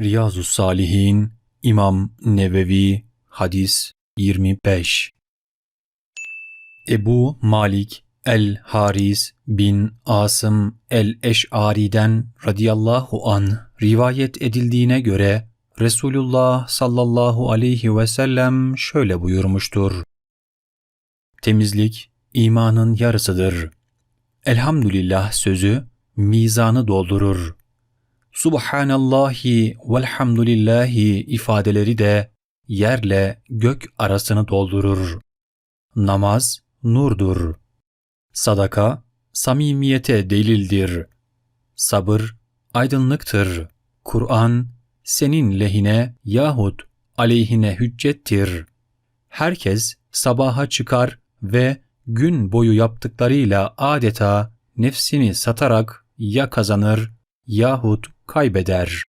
Riyazu Salihin İmam Nevevi Hadis 25 Ebu Malik el-Haris bin Asım el-Eş'ari'den radıyallahu an rivayet edildiğine göre Resulullah sallallahu aleyhi ve sellem şöyle buyurmuştur. Temizlik imanın yarısıdır. Elhamdülillah sözü mizanı doldurur. Subhanallahi velhamdülillahi ifadeleri de yerle gök arasını doldurur. Namaz nurdur. Sadaka samimiyete delildir. Sabır aydınlıktır. Kur'an senin lehine yahut aleyhine hüccettir. Herkes sabaha çıkar ve gün boyu yaptıklarıyla adeta nefsini satarak ya kazanır yahut kaybeder.